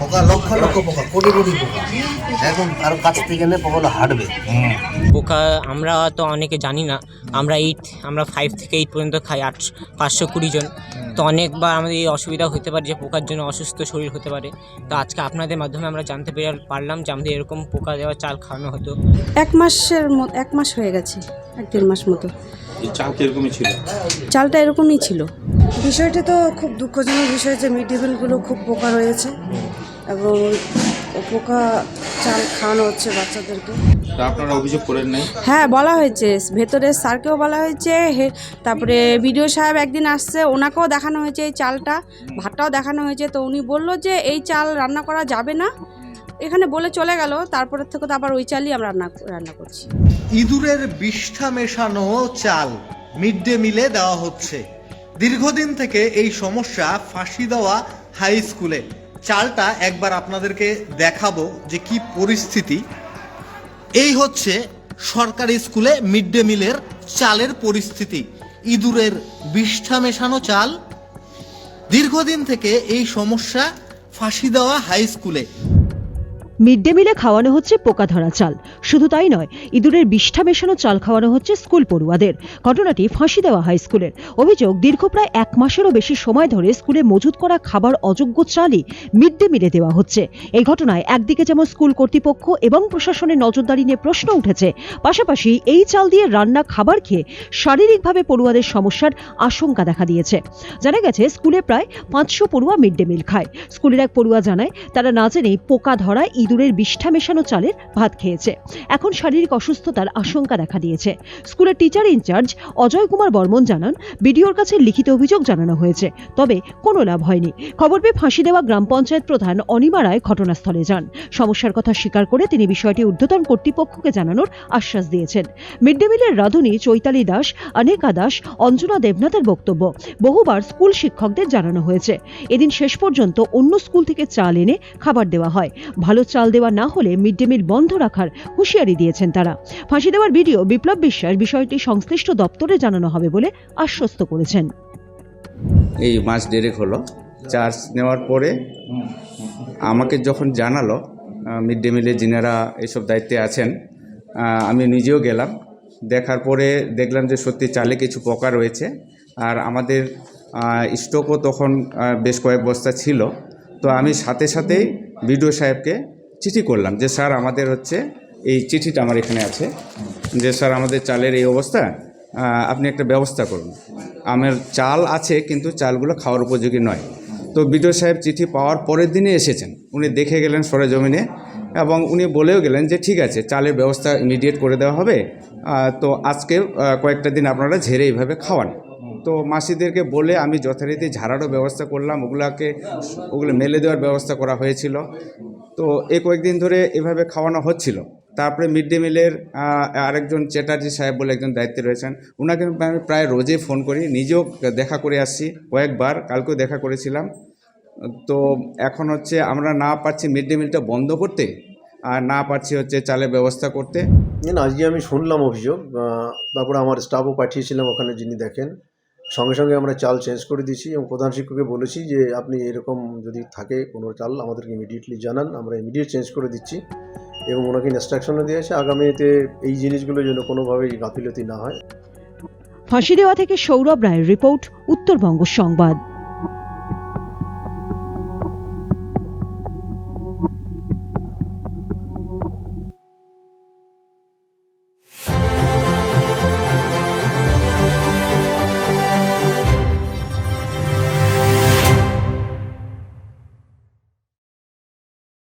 পোকা লক্ষ লক্ষ পোকা কোটি কোটি পোকা। এখন কাছ থেকে পোকাগুলো হাঁটবে। পোকা আমরা তো অনেকে জানি না আমরা এইট আমরা ফাইভ থেকে এইট পর্যন্ত খাই আট পাঁচশো কুড়ি জন। তো অনেকবার আমাদের এই অসুবিধা হতে পারে যে পোকার জন্য অসুস্থ শরীর হতে পারে। তো আজকে আপনাদের মাধ্যমে আমরা জানতে পেরে পারলাম যে আমাদের এরকম পোকা দেওয়া চাল খাওয়ানো হতো। এক মাসের মতো এক মাস হয়ে গেছে এক দেড় মাস মতো। এই চাল কিরকমই ছিল? চালটা এরকমই ছিল। বিষয়টা তো খুব দুঃখজনক বিষয় যে মিড ডে মিলগুলো খুব পোকা রয়েছে। এবং পোকা চাল খাওয়ানো হচ্ছে বাচ্চাদেরকে। আপনারা অভিযোগ করেন নাই? হ্যাঁ বলা হয়েছে। ভেতরে স্যারকেও বলা হয়েছে হে- তারপরে বিডিও সাহেব একদিন আসছে ওনাকেও দেখানো হয়েছে এই চালটা ভাতটাও দেখানো হয়েছে। তো উনি বলল যে এই চাল রান্না করা যাবে না। এখানে বলে চলে গেল তারপরের থেকে তো আবার ওই চালই আমরা রান্না রান্না করছি। ইঁদুরের বিষ্ঠা মেশানো চাল মিড ডে মিলে দেওয়া হচ্ছে। দীর্ঘদিন থেকে এই সমস্যা ফাঁসি দেওয়া হাই স্কুলে। চালটা একবার আপনাদেরকে দেখাবো যে কি পরিস্থিতি। এই হচ্ছে সরকারি স্কুলে মিড ডে মিলের চালের পরিস্থিতি। ইঁদুরের বিষ্ঠা মেশানো চাল। দীর্ঘদিন থেকে এই সমস্যা ফাঁসি দেওয়া হাই স্কুলে। মিড ডে মিলে খাওয়ানো হচ্ছে পোকা ধরা চাল। শুধু তাই নয়, ইঁদুরের বিষ্ঠা মেশানো চাল খাওয়ানো হচ্ছে স্কুল পড়ুয়াদের। ঘটনাটি ফাঁসি দেওয়া হাই স্কুলের। অভিযোগ, দীর্ঘ প্রায় এক মাসেরও বেশি সময় ধরে স্কুলে মজুত করা খাবার অযোগ্য চালই মিড ডে মিলে দেওয়া হচ্ছে। এই ঘটনায় একদিকে যেমন স্কুল কর্তৃপক্ষ এবং প্রশাসনের নজরদারি নিয়ে প্রশ্ন উঠেছে, পাশাপাশি এই চাল দিয়ে রান্না খাবার খেয়ে শারীরিকভাবে পড়ুয়াদের সমস্যার আশঙ্কা দেখা দিয়েছে। জানা গেছে, স্কুলে প্রায় পাঁচশো পড়ুয়া মিড ডে মিল খায়। স্কুলের এক পড়ুয়া জানায়, তারা না জেনেই পোকা ধরা ইঁদুরের বিষ্ঠা মেশানো চালের ভাত খেয়েছে। এখন শারীরিক অসুস্থতার আশঙ্কা দেখা দিয়েছে। স্কুলের teacher in charge Ajay Kumar Barman জানান, বিডিওর কাছে লিখিত অভিযোগ জানানো হয়েছে, তবে কোনো লাভ হয়নি। খবর পেয়ে ফাঁসি দেওয়া গ্রাম পঞ্চায়েত প্রধান অনিমা রায় ঘটনাস্থলে যান। সমস্যার কথা স্বীকার করে তিনি বিষয়টি ঊর্ধ্বতন কর্তৃপক্ষকে জানানোর আশ্বাস দিয়েছেন। মিড ডে মিলের রাঁধুনি, চৈতালি দাস, অনেকা দাস, অঞ্জনা দেবনাথের বক্তব্য বহুবার স্কুল শিক্ষকদের জানানো হয়েছে। এদিন শেষ পর্যন্ত অন্য স্কুল থেকে চাল এনে খাবার দেওয়া হয়। ভালো চাল দেওয়া না হলে মিড ডে মিল বন্ধ রাখার হুঁশিয়ারি দিয়েছেন তারা। ফাঁসি দেওয়ার ভিডিও বিপ্লব বিশ্বাস বিষয়টি সংশ্লিষ্ট দপ্তরে জানানো হবে বলে আশ্বস্ত করেছেন। এই মাস ডেরেক হলো। চার্জ নেওয়ার পরে আমাকে যখন জানালো মিড ডে মিলে যিনারা এইসব দায়িত্বে আছেন আমি নিজেও গেলাম। দেখার পরে দেখলাম যে সত্যি চালে কিছু পোকা রয়েছে। আর আমাদের স্টকও তখন বেশ কয়েক বস্তা ছিল। তো আমি সাথে সাথেই বিডিও সাহেবকে চিঠি করলাম যে, স্যার, আমাদের হচ্ছে এই চিঠিটা আমার এখানে আছে যে, স্যার, আমাদের চালের এই অবস্থা আপনি একটা ব্যবস্থা করুন। আমার চাল আছে, কিন্তু চালগুলো খাওয়ার উপযোগী নয়। তো বিডিও সাহেব চিঠি পাওয়ার পরের দিনে এসেছেন। উনি দেখে গেলেন সরেজমিনে এবং উনি বলেও গেলেন যে, ঠিক আছে, চালের ব্যবস্থা ইমিডিয়েট করে দেওয়া হবে। তো আজকে কয়েকটা দিন আপনারা ঝেড়ে এইভাবে খাওয়ান। তো মাসিদেরকে বলে, আমি যথারীতি ঝাড়ারও ব্যবস্থা করলাম, ওগুলাকে, ওগুলো মেলে দেওয়ার ব্যবস্থা করা হয়েছিল। তো এই কয়েকদিন ধরে এভাবে খাওয়ানো হচ্ছিল। তারপরে মিড ডে মিলের আরেকজন চ্যাটার্জি সাহেব বলে একজন দায়িত্বে রয়েছেন। ওনাকে আমি প্রায় রোজই ফোন করি। নিজেও দেখা করে আসছি কয়েকবার, কালকেও দেখা করেছিলাম। তো এখন হচ্ছে আমরা না পারছি মিড ডে মিলটা বন্ধ করতে, আর না পারছি হচ্ছে চালের ব্যবস্থা করতে। না, আজকে আমি শুনলাম অভিযোগ তারপরে আমার স্টাফও পাঠিয়েছিলাম ওখানে যিনি দেখেন। সঙ্গে সঙ্গে আমরা চাল চেঞ্জ করে দিয়েছি এবং প্রধান শিক্ষককে বলেছি যে আপনি এরকম যদি থাকে কোনো চাল, আমাদেরকে ইমিডিয়েটলি জানান। আমরা ইমিডিয়েট চেঞ্জ করে দিচ্ছি এবং ওনাকে ইনস্ট্রাকশনও দিয়েছে। আগামীতে এই জিনিসগুলো যেন কোনোভাবেই গাফিলতি না হয়। ফাঁসি দেওয়া থেকে সৌরভ রায়ের রিপোর্ট, উত্তরবঙ্গ সংবাদ।